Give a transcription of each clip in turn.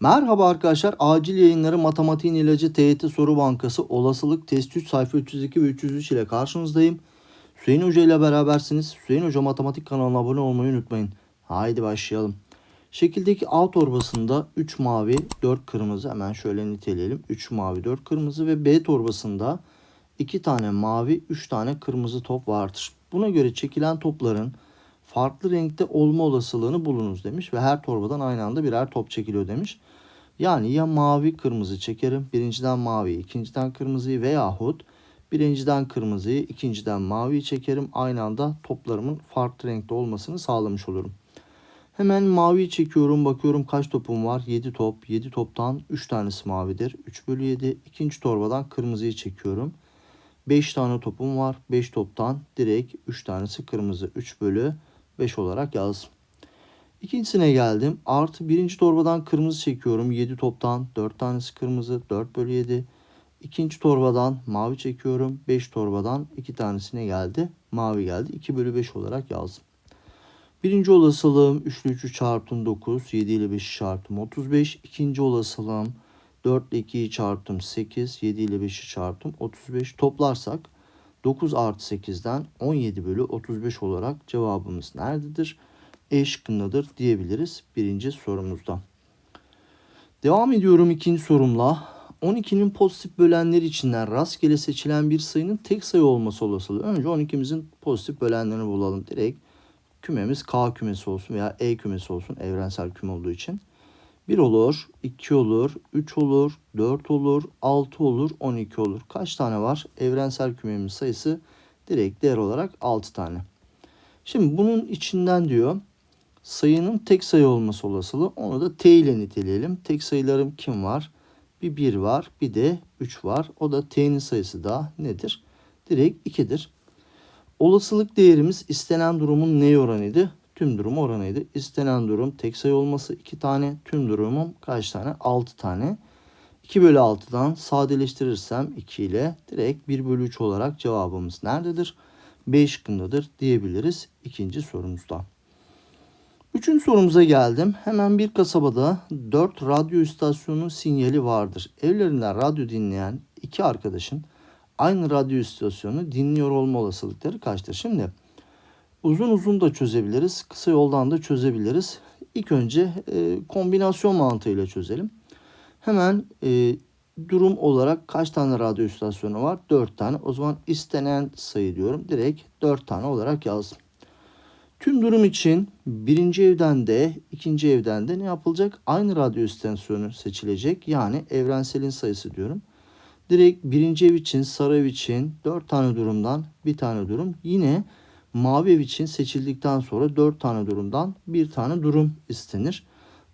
Merhaba arkadaşlar. Acil yayınları Matematiğin İlacı TYT Soru Bankası olasılık test 3 sayfa 302 ve 303 ile karşınızdayım. Hüseyin Hoca ile berabersiniz. Hüseyin Hoca Matematik kanalına abone olmayı unutmayın. Haydi başlayalım. Şekildeki A torbasında 3 mavi 4 kırmızı hemen şöyle niteleyelim. 3 mavi 4 kırmızı ve B torbasında 2 tane mavi 3 tane kırmızı top vardır. Buna göre çekilen topların farklı renkte olma olasılığını bulunuz demiş ve her torbadan aynı anda birer top çekiliyor demiş. Yani ya mavi kırmızı çekerim birinciden mavi ikinciden kırmızıyı veyahut birinciden kırmızıyı ikinciden maviyi çekerim. Aynı anda toplarımın farklı renkte olmasını sağlamış olurum. Hemen mavi çekiyorum bakıyorum kaç topum var? 7 top. 7 toptan 3 tanesi mavidir. 3 bölü 7 ikinci torbadan kırmızıyı çekiyorum. 5 tane topum var. 5 toptan direkt 3 tanesi kırmızı. 3 bölü 5 olarak yazdım. İkincisine geldim. Artı birinci torbadan kırmızı çekiyorum. 7 toptan 4 tanesi kırmızı. 4 bölü 7. İkinci torbadan mavi çekiyorum. 5 torbadan 2 tanesine geldi. Mavi geldi. 2 bölü 5 olarak yazdım. Birinci olasılığım 3 ile 3'ü çarptım 9. 7 ile 5'i çarptım 35. İkinci olasılığım 4 ile 2'yi çarptım 8. 7 ile 5'i çarptım 35. Toplarsak 9 artı 8'den 17 bölü 35 olarak cevabımız nerededir? E şıkkındadır diyebiliriz birinci sorumuzda. Devam ediyorum ikinci sorumla. 12'nin pozitif bölenleri içinden rastgele seçilen bir sayının tek sayı olması olasılığı. Önce 12'mizin pozitif bölenlerini bulalım. Direkt kümemiz K kümesi olsun veya E kümesi olsun evrensel küme olduğu için. 1 olur, 2 olur, 3 olur, 4 olur, 6 olur, 12 olur. Kaç tane var? Evrensel kümemin sayısı direkt değer olarak 6 tane. Şimdi bunun içinden diyor sayının tek sayı olması olasılığı. Onu da t ile niteleyelim. Tek sayılarım kim var? Bir 1 var, bir de 3 var. O da t'nin sayısı da nedir? Direkt 2'dir. Olasılık değerimiz istenen durumun ne oranıydı? Tüm durum oranıydı. İstenen durum tek sayı olması 2 tane. Tüm durumum kaç tane? 6 tane. 2 bölü 6'dan sadeleştirirsem 2 ile direkt 1 bölü 3 olarak cevabımız nerededir? B şıkkındadır diyebiliriz ikinci sorumuzda. Üçüncü sorumuza geldim. Hemen bir kasabada 4 radyo istasyonu sinyali vardır. Evlerinden radyo dinleyen iki arkadaşın aynı radyo istasyonu dinliyor olma olasılıkları kaçtır? Şimdi uzun uzun da çözebiliriz. Kısa yoldan da çözebiliriz. İlk önce e, kombinasyon mantığıyla çözelim. Hemen e, durum olarak kaç tane radyo istasyonu var? 4 tane. O zaman istenen sayı diyorum. Direkt 4 tane olarak yazdım. Tüm durum için birinci evden de ikinci evden de ne yapılacak? Aynı radyo istasyonu seçilecek. Yani evrenselin sayısı diyorum. Direkt birinci ev için sarı ev için 4 tane durumdan bir tane durum. Yine mavi ev için seçildikten sonra 4 tane durumdan bir tane durum istenir.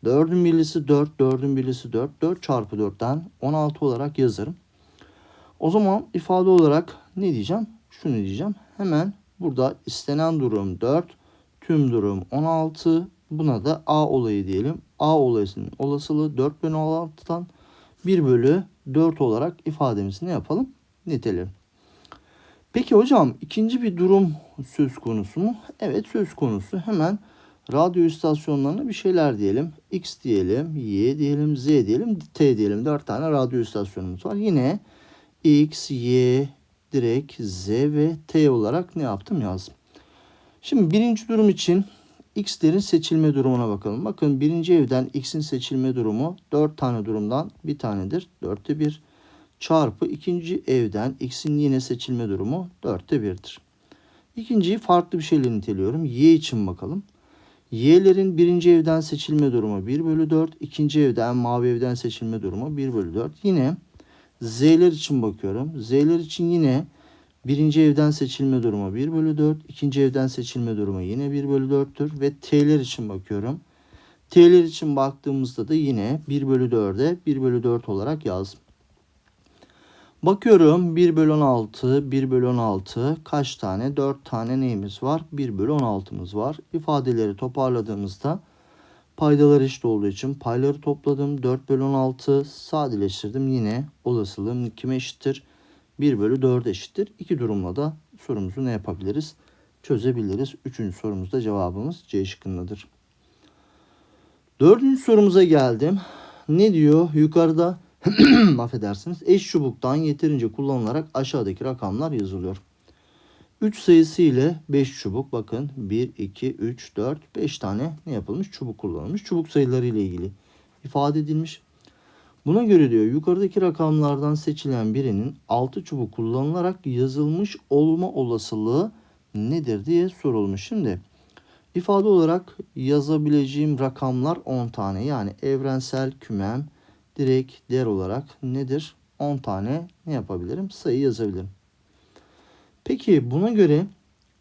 4'ün birlisi 4, 4'ün birlisi 4. 4 çarpı 4'ten 16 olarak yazarım. O zaman ifade olarak ne diyeceğim? Şunu diyeceğim. Hemen burada istenen durum 4, tüm durum 16. Buna da A olayı diyelim. A olayının olasılığı 4 bölü 16'dan 1 bölü 4 olarak ifademizi ne yapalım? Niteleyelim. Peki hocam ikinci bir durum söz konusu mu? Evet söz konusu. Hemen radyo istasyonlarına bir şeyler diyelim. X diyelim, Y diyelim, Z diyelim, T diyelim. 4 tane radyo istasyonumuz var. Yine X, Y, direkt Z ve T olarak ne yaptım yazdım. Şimdi birinci durum için X'lerin seçilme durumuna bakalım. Bakın birinci evden X'in seçilme durumu 4 tane durumdan bir tanedir. 4'te 1 çarpı ikinci evden X'in yine seçilme durumu 4'te 1'dir. İkinciyi farklı bir şeyle niteliyorum. Y için bakalım. Y'lerin birinci evden seçilme durumu 1 bölü 4. ikinci evden mavi evden seçilme durumu 1 bölü 4. Yine Z'ler için bakıyorum. Z'ler için yine birinci evden seçilme durumu 1 bölü 4. ikinci evden seçilme durumu yine 1 bölü 4'tür. Ve T'ler için bakıyorum. T'ler için baktığımızda da yine 1 bölü 4'e 1 bölü 4 olarak yazdım. Bakıyorum 1 bölü 16, 1 bölü 16 kaç tane? 4 tane neyimiz var? 1 bölü 16'mız var. İfadeleri toparladığımızda paydalar eşit olduğu için payları topladım. 4 bölü 16 sadeleştirdim. Yine olasılığım kime eşittir? 1 bölü 4 eşittir. İki durumla da sorumuzu ne yapabiliriz? Çözebiliriz. Üçüncü sorumuzda cevabımız C şıkkındadır. Dördüncü sorumuza geldim. ne diyor? Yukarıda affedersiniz eş çubuktan yeterince kullanılarak aşağıdaki rakamlar yazılıyor. 3 sayısı ile 5 çubuk bakın 1, 2, 3, 4, 5 tane ne yapılmış? Çubuk kullanılmış. Çubuk sayıları ile ilgili ifade edilmiş. Buna göre diyor yukarıdaki rakamlardan seçilen birinin 6 çubuk kullanılarak yazılmış olma olasılığı nedir diye sorulmuş. Şimdi ifade olarak yazabileceğim rakamlar 10 tane. Yani evrensel kümem direkt değer olarak nedir? 10 tane ne yapabilirim? Sayı yazabilirim. Peki buna göre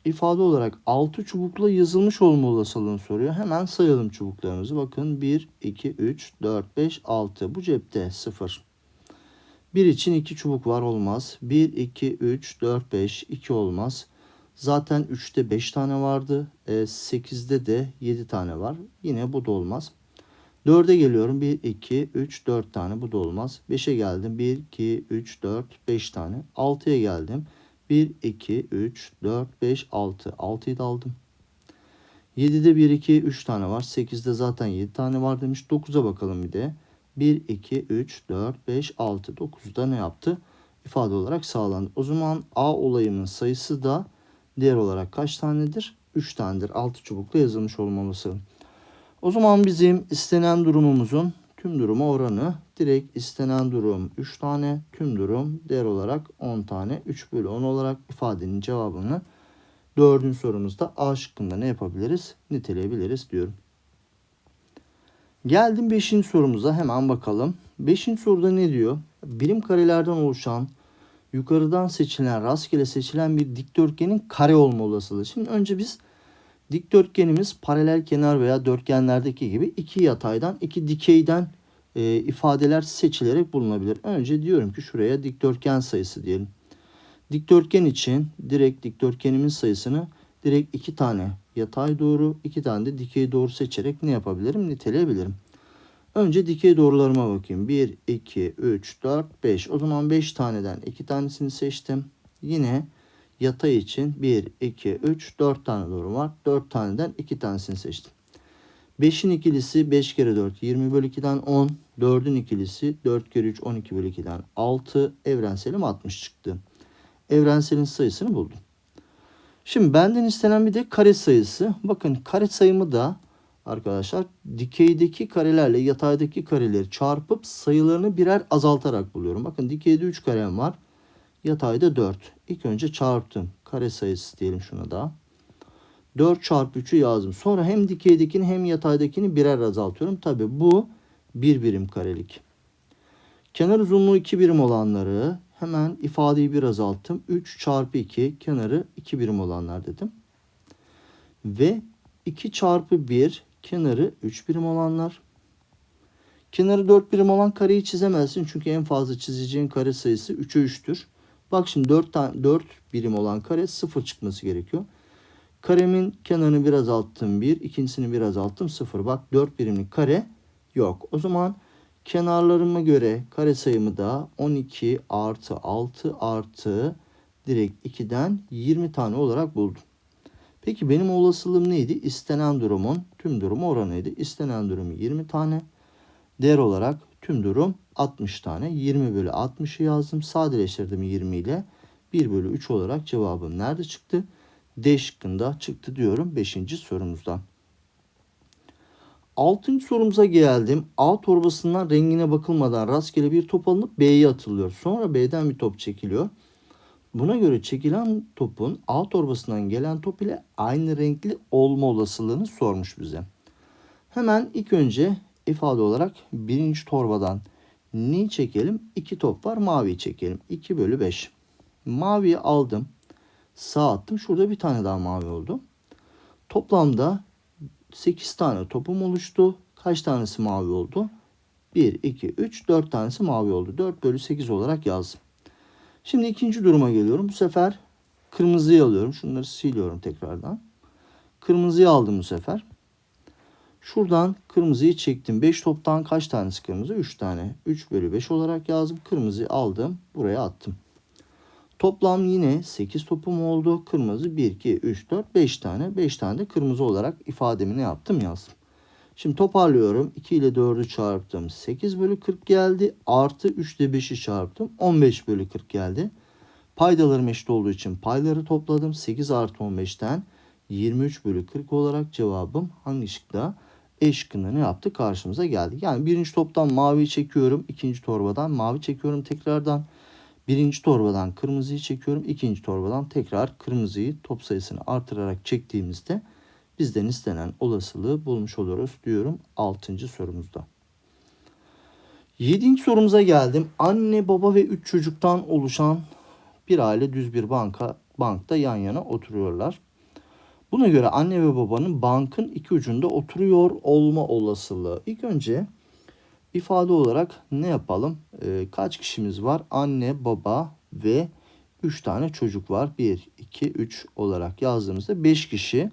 ifade olarak 6 çubukla yazılmış olma olasılığını soruyor. Hemen sayalım çubuklarımızı. Bakın 1, 2, 3, 4, 5, 6. Bu cepte 0. 1 için 2 çubuk var olmaz. 1, 2, 3, 4, 5, 2 olmaz. Zaten 3'te 5 tane vardı. E, 8'de de 7 tane var. Yine bu da olmaz. 4'e geliyorum. 1, 2, 3, 4 tane. Bu da olmaz. 5'e geldim. 1, 2, 3, 4, 5 tane. 6'ya geldim. 1, 2, 3, 4, 5, 6. 6'yı da aldım. 7'de 1, 2, 3 tane var. 8'de zaten 7 tane var demiş. 9'a bakalım bir de. 1, 2, 3, 4, 5, 6. 9'da ne yaptı? İfade olarak sağlandı. O zaman A olayının sayısı da diğer olarak kaç tanedir? 3 tanedir. 6 çubukla yazılmış olmalısı. O zaman bizim istenen durumumuzun tüm duruma oranı direkt istenen durum 3 tane, tüm durum değer olarak 10 tane. 3 bölü 10 olarak ifadenin cevabını dördüncü sorumuzda A şıkkında ne yapabiliriz? Niteleyebiliriz diyorum. Geldim 5. sorumuza hemen bakalım. 5. soruda ne diyor? Birim karelerden oluşan yukarıdan seçilen rastgele seçilen bir dikdörtgenin kare olma olasılığı. Şimdi önce biz dikdörtgenimiz paralel kenar veya dörtgenlerdeki gibi iki yataydan iki dikeyden e, ifadeler seçilerek bulunabilir. Önce diyorum ki şuraya dikdörtgen sayısı diyelim. Dikdörtgen için direkt dikdörtgenimin sayısını direkt iki tane yatay doğru iki tane de dikey doğru seçerek ne yapabilirim? Niteleyebilirim. Önce dikey doğrularıma bakayım. 1, 2, 3, 4, 5. O zaman 5 taneden 2 tanesini seçtim. Yine yatay için 1, 2, 3, 4 tane doğru var. 4 taneden 2 tanesini seçtim. 5'in ikilisi 5 kere 4 20 bölü 2'den 10. 4'ün ikilisi 4 kere 3 12 bölü 2'den 6. Evrenselim 60 çıktı. Evrenselin sayısını buldum. Şimdi benden istenen bir de kare sayısı. Bakın kare sayımı da arkadaşlar dikeydeki karelerle yataydaki kareleri çarpıp sayılarını birer azaltarak buluyorum. Bakın dikeyde 3 karem var. Yatayda 4. İlk önce çarptım. Kare sayısı diyelim şuna da. 4 çarpı 3'ü yazdım. Sonra hem dikeydekini hem yataydakini birer azaltıyorum. Tabi bu bir birim karelik. Kenar uzunluğu 2 birim olanları hemen ifadeyi bir azalttım. 3 çarpı 2 kenarı 2 birim olanlar dedim. Ve 2 çarpı 1 kenarı 3 birim olanlar. Kenarı 4 birim olan kareyi çizemezsin. Çünkü en fazla çizeceğin kare sayısı 3'e 3'tür. Bak şimdi 4, tane, 4 birim olan kare 0 çıkması gerekiyor. Karemin kenarını bir azalttım 1, ikincisini bir azalttım 0. Bak 4 birimlik kare yok. O zaman kenarlarıma göre kare sayımı da 12 artı 6 artı direkt 2'den 20 tane olarak buldum. Peki benim olasılığım neydi? İstenen durumun tüm durumu oranıydı. İstenen durumu 20 tane. Değer olarak tüm durum 60 tane. 20 bölü 60'ı yazdım. Sadeleştirdim 20 ile. 1 bölü 3 olarak cevabım nerede çıktı? D şıkkında çıktı diyorum 5. sorumuzdan. 6. sorumuza geldim. A torbasından rengine bakılmadan rastgele bir top alınıp B'ye atılıyor. Sonra B'den bir top çekiliyor. Buna göre çekilen topun A torbasından gelen top ile aynı renkli olma olasılığını sormuş bize. Hemen ilk önce ifade olarak birinci torbadan neyi çekelim? İki top var maviyi çekelim. 2 bölü 5. Maviyi aldım. Sağ attım. Şurada bir tane daha mavi oldu. Toplamda 8 tane topum oluştu. Kaç tanesi mavi oldu? 1, 2, 3, 4 tanesi mavi oldu. 4 bölü 8 olarak yazdım. Şimdi ikinci duruma geliyorum. Bu sefer kırmızıyı alıyorum. Şunları siliyorum tekrardan. Kırmızıyı aldım bu sefer. Şuradan kırmızıyı çektim. 5 toptan kaç tanesi kırmızı? 3 tane. 3 bölü 5 olarak yazdım. Kırmızıyı aldım. Buraya attım. Toplam yine 8 topum oldu. Kırmızı 1, 2, 3, 4, 5 tane. 5 tane de kırmızı olarak ifademi ne yaptım yazdım. Şimdi toparlıyorum. 2 ile 4'ü çarptım. 8 bölü 40 geldi. Artı 3 ile 5'i çarptım. 15 bölü 40 geldi. Paydalarım eşit olduğu için payları topladım. 8 artı 15'ten 23 bölü 40 olarak cevabım hangi şıkta? E şıkkında ne yaptı? Karşımıza geldi. Yani birinci toptan maviyi çekiyorum. ikinci torbadan mavi çekiyorum tekrardan. Birinci torbadan kırmızıyı çekiyorum. ikinci torbadan tekrar kırmızıyı top sayısını artırarak çektiğimizde bizden istenen olasılığı bulmuş oluruz diyorum 6. sorumuzda. 7. sorumuza geldim. Anne, baba ve 3 çocuktan oluşan bir aile düz bir banka bankta yan yana oturuyorlar. Buna göre anne ve babanın bankın iki ucunda oturuyor olma olasılığı. İlk önce ifade olarak ne yapalım? Ee, kaç kişimiz var? Anne, baba ve 3 tane çocuk var. 1, 2, 3 olarak yazdığımızda 5 kişi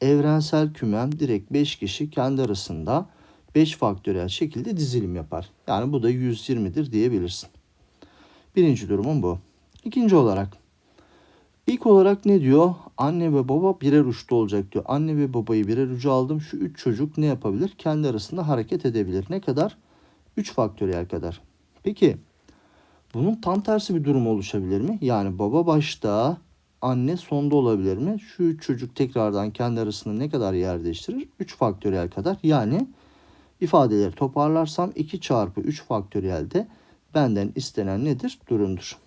evrensel kümem direkt 5 kişi kendi arasında 5 faktöriyel şekilde dizilim yapar. Yani bu da 120'dir diyebilirsin. Birinci durumum bu. İkinci olarak ilk olarak ne diyor? Anne ve baba birer uçta olacak diyor. Anne ve babayı birer ucu aldım. Şu üç çocuk ne yapabilir? Kendi arasında hareket edebilir. Ne kadar? 3 faktöriyel kadar. Peki bunun tam tersi bir durum oluşabilir mi? Yani baba başta, anne sonda olabilir mi? Şu üç çocuk tekrardan kendi arasında ne kadar yer değiştirir? 3 faktöriyel kadar. Yani ifadeleri toparlarsam 2 çarpı 3 faktöriyelde benden istenen nedir? Durumdur.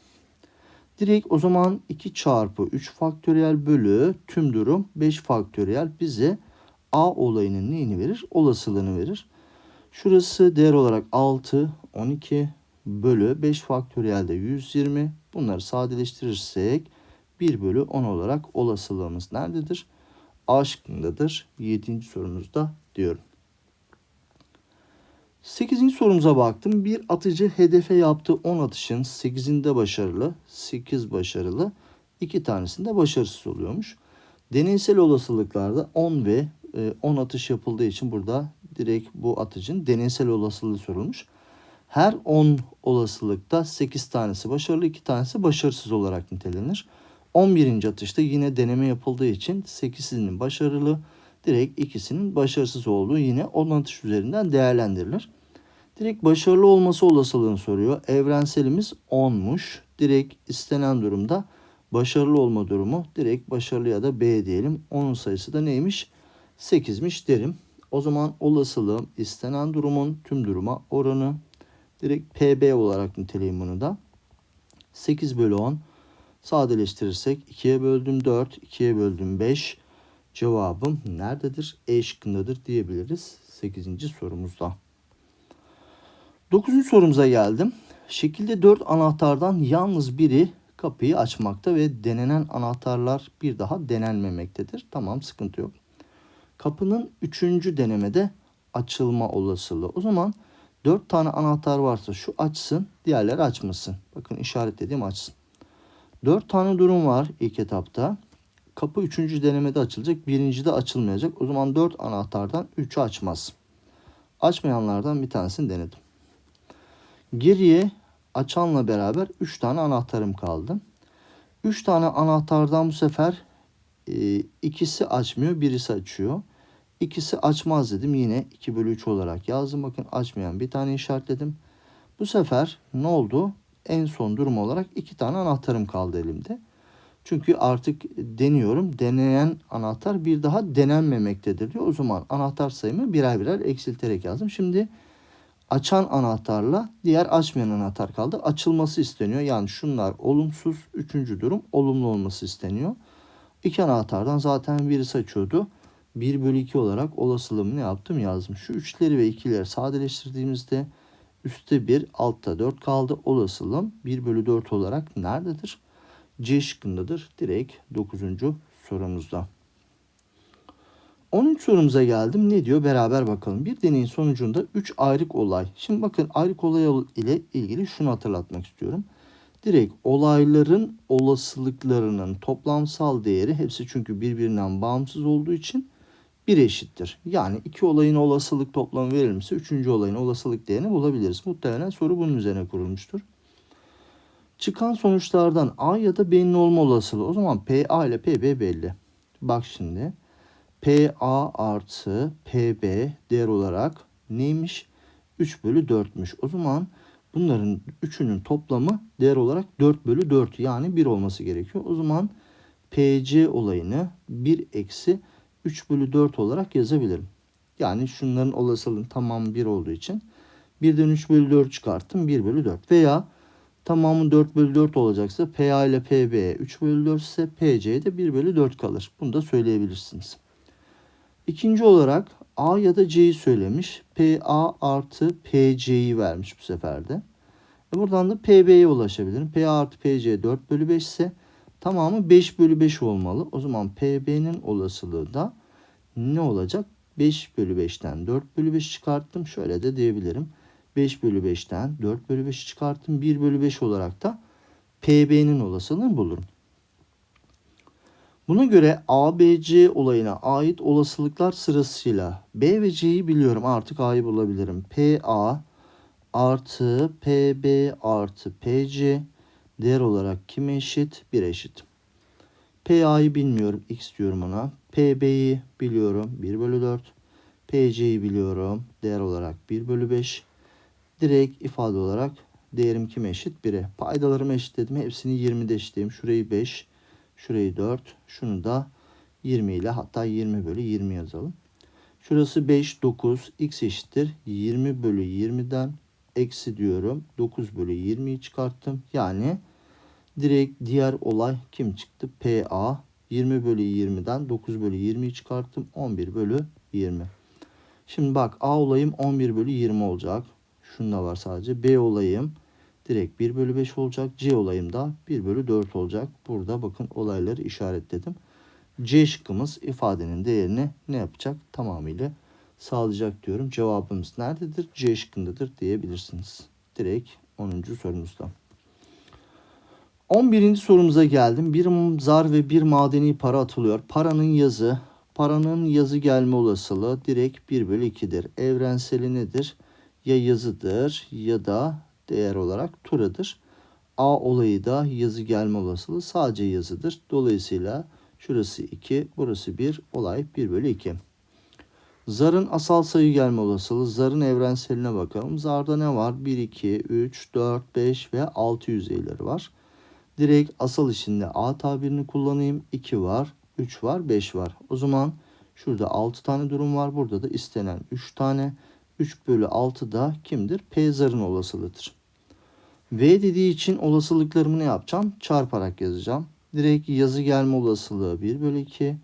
Direkt o zaman 2 çarpı 3 faktöriyel bölü tüm durum 5 faktöriyel bize A olayının neyini verir? Olasılığını verir. Şurası değer olarak 6, 12 bölü 5 faktöriyelde 120. Bunları sadeleştirirsek 1 bölü 10 olarak olasılığımız nerededir? A şıkkındadır. 7. sorumuzda diyorum. 8. sorumuza baktım. Bir atıcı hedefe yaptığı 10 atışın 8'inde başarılı, 8 başarılı, 2 tanesinde başarısız oluyormuş. Deneysel olasılıklarda 10 ve 10 atış yapıldığı için burada direkt bu atıcının deneysel olasılığı sorulmuş. Her 10 olasılıkta 8 tanesi başarılı, 2 tanesi başarısız olarak nitelenir. 11. atışta yine deneme yapıldığı için 8'inin başarılı, direkt ikisinin başarısız olduğu yine 10 atış üzerinden değerlendirilir. Direkt başarılı olması olasılığını soruyor. Evrenselimiz 10'muş. Direkt istenen durumda başarılı olma durumu direkt başarılı ya da B diyelim. Onun sayısı da neymiş? 8'miş derim. O zaman olasılığım istenen durumun tüm duruma oranı direkt PB olarak niteleyim bunu da. 8 bölü 10 sadeleştirirsek 2'ye böldüm 4, 2'ye böldüm 5. Cevabım nerededir? E şıkkındadır diyebiliriz 8. sorumuzda. 9. sorumuza geldim. Şekilde 4 anahtardan yalnız biri kapıyı açmakta ve denenen anahtarlar bir daha denenmemektedir. Tamam sıkıntı yok. Kapının 3. denemede açılma olasılığı. O zaman 4 tane anahtar varsa şu açsın, diğerleri açmasın. Bakın işaretlediğim açsın. 4 tane durum var ilk etapta. Kapı 3. denemede açılacak, birinci de açılmayacak. O zaman 4 anahtardan 3'ü açmaz. Açmayanlardan bir tanesini denedim. Geriye açanla beraber 3 tane anahtarım kaldı. 3 tane anahtardan bu sefer e, ikisi açmıyor, birisi açıyor. İkisi açmaz dedim. Yine 2 bölü 3 olarak yazdım. Bakın açmayan bir tane işaretledim. Bu sefer ne oldu? En son durum olarak iki tane anahtarım kaldı elimde. Çünkü artık deniyorum. Deneyen anahtar bir daha denenmemektedir diyor. O zaman anahtar sayımı birer birer eksilterek yazdım. Şimdi açan anahtarla diğer açmayan anahtar kaldı. Açılması isteniyor. Yani şunlar olumsuz. Üçüncü durum olumlu olması isteniyor. İki anahtardan zaten birisi açıyordu. 1 bölü 2 olarak olasılığımı ne yaptım yazdım. Şu 3'leri ve 2'leri sadeleştirdiğimizde üstte 1 altta 4 kaldı. Olasılığım 1 bölü 4 olarak nerededir? C şıkkındadır. Direkt 9. sorumuzda. 13 sorumuza geldim. Ne diyor? Beraber bakalım. Bir deneyin sonucunda 3 ayrık olay. Şimdi bakın ayrık olay ile ilgili şunu hatırlatmak istiyorum. Direkt olayların olasılıklarının toplamsal değeri hepsi çünkü birbirinden bağımsız olduğu için bir eşittir. Yani iki olayın olasılık toplamı verilmişse üçüncü olayın olasılık değerini bulabiliriz. Muhtemelen soru bunun üzerine kurulmuştur. Çıkan sonuçlardan A ya da B'nin olma olasılığı. O zaman PA ile PB belli. Bak şimdi. PA artı PB değer olarak neymiş? 3 bölü 4'müş. O zaman bunların üçünün toplamı değer olarak 4 bölü 4 yani 1 olması gerekiyor. O zaman PC olayını 1 eksi 3 bölü 4 olarak yazabilirim. Yani şunların olasılığının tamamı 1 olduğu için 1'den 3 bölü 4 çıkarttım 1 bölü 4 veya tamamı 4 bölü 4 olacaksa PA ile PB 3 bölü 4 ise PC de 1 bölü 4 kalır. Bunu da söyleyebilirsiniz. İkinci olarak A ya da C'yi söylemiş. PA artı PC'yi vermiş bu sefer de. E buradan da PB'ye ulaşabilirim. PA artı PC 4 bölü 5 ise tamamı 5 bölü 5 olmalı. O zaman PB'nin olasılığı da ne olacak? 5 bölü 5'ten 4 bölü 5 çıkarttım. Şöyle de diyebilirim. 5 bölü 5'ten 4 bölü 5 çıkarttım. 1 bölü 5 olarak da PB'nin olasılığını bulurum. Buna göre ABC olayına ait olasılıklar sırasıyla B ve C'yi biliyorum. Artık A'yı bulabilirim. PA artı PB artı PC değer olarak kime eşit? 1 eşit. PA'yı bilmiyorum. X diyorum ona. PB'yi biliyorum. 1 bölü 4. PC'yi biliyorum. Değer olarak 1 bölü 5. Direkt ifade olarak değerim kime eşit? 1'e. Paydalarımı eşitledim. Hepsini 20'de eşitleyeyim. Şurayı 5. Şurayı 4. Şunu da 20 ile hatta 20 bölü 20 yazalım. Şurası 5, 9. X eşittir. 20 bölü 20'den eksi diyorum. 9 bölü 20'yi çıkarttım. Yani direkt diğer olay kim çıktı? PA 20 bölü 20'den 9 bölü 20'yi çıkarttım. 11 bölü 20. Şimdi bak A olayım 11 bölü 20 olacak. Şunda var sadece. B olayım direkt 1 bölü 5 olacak. C olayım da 1 bölü 4 olacak. Burada bakın olayları işaretledim. C şıkkımız ifadenin değerini ne yapacak? Tamamıyla sağlayacak diyorum. Cevabımız nerededir? C şıkkındadır diyebilirsiniz. Direkt 10. sorumuzda. 11. sorumuza geldim. Bir zar ve bir madeni para atılıyor. Paranın yazı, paranın yazı gelme olasılığı direkt 1 bölü 2'dir. Evrenseli nedir? Ya yazıdır ya da değer olarak turadır. A olayı da yazı gelme olasılığı sadece yazıdır. Dolayısıyla şurası 2, burası 1, olay 1 bölü 2. Zarın asal sayı gelme olasılığı. Zarın evrenseline bakalım. Zarda ne var? 1, 2, 3, 4, 5 ve 6 yüzeyleri var. Direkt asal içinde A tabirini kullanayım. 2 var, 3 var, 5 var. O zaman şurada 6 tane durum var. Burada da istenen 3 tane. 3 bölü 6 da kimdir? P zarın olasılığıdır. V dediği için olasılıklarımı ne yapacağım? Çarparak yazacağım. Direkt yazı gelme olasılığı 1 bölü 2.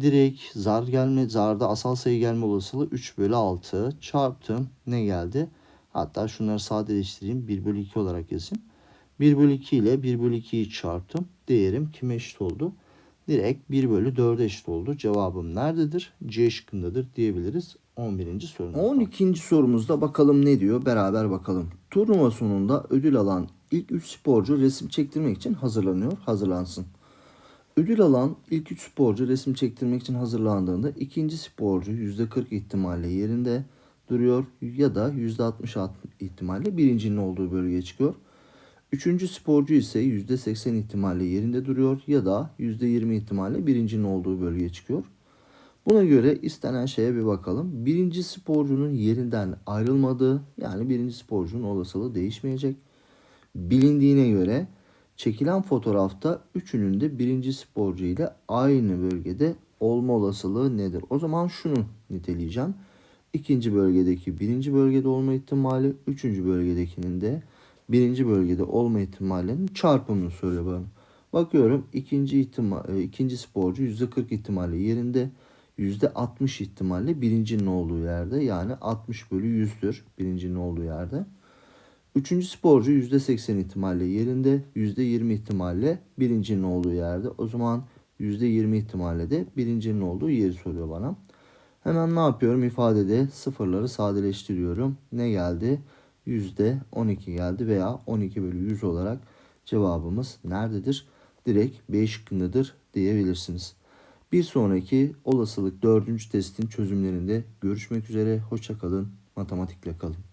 Direkt zar gelme, zarda asal sayı gelme olasılığı 3 bölü 6. Çarptım. Ne geldi? Hatta şunları sadeleştireyim. 1 bölü 2 olarak yazayım. 1 bölü 2 ile 1 bölü 2'yi çarptım. Değerim kime eşit oldu? Direkt 1 bölü 4'e eşit oldu. Cevabım nerededir? C şıkkındadır diyebiliriz. 11. sorumuz. 12. sorumuzda bakalım ne diyor beraber bakalım. Turnuva sonunda ödül alan ilk 3 sporcu resim çektirmek için hazırlanıyor. Hazırlansın. Ödül alan ilk 3 sporcu resim çektirmek için hazırlandığında ikinci sporcu %40 ihtimalle yerinde duruyor ya da %60 ihtimalle birincinin olduğu bölgeye çıkıyor. Üçüncü sporcu ise %80 ihtimalle yerinde duruyor ya da %20 ihtimalle birincinin olduğu bölgeye çıkıyor. Buna göre istenen şeye bir bakalım. Birinci sporcunun yerinden ayrılmadığı yani birinci sporcunun olasılığı değişmeyecek. Bilindiğine göre çekilen fotoğrafta üçünün de birinci sporcu ile aynı bölgede olma olasılığı nedir? O zaman şunu niteleyeceğim. İkinci bölgedeki birinci bölgede olma ihtimali, üçüncü bölgedekinin de birinci bölgede olma ihtimalinin çarpımını söyle bana. Bakıyorum ikinci ihtimal, e, ikinci sporcu %40 ihtimalle yerinde. %60 ihtimalle birincinin olduğu yerde yani 60 bölü 100'dür birincinin olduğu yerde. Üçüncü sporcu %80 ihtimalle yerinde, %20 ihtimalle birincinin olduğu yerde. O zaman %20 ihtimalle de birincinin olduğu yeri soruyor bana. Hemen ne yapıyorum? İfadede sıfırları sadeleştiriyorum. Ne geldi? %12 geldi veya 12 bölü 100 olarak cevabımız nerededir? Direkt B şıkkındadır diyebilirsiniz. Bir sonraki olasılık dördüncü testin çözümlerinde görüşmek üzere. Hoşçakalın. Matematikle kalın.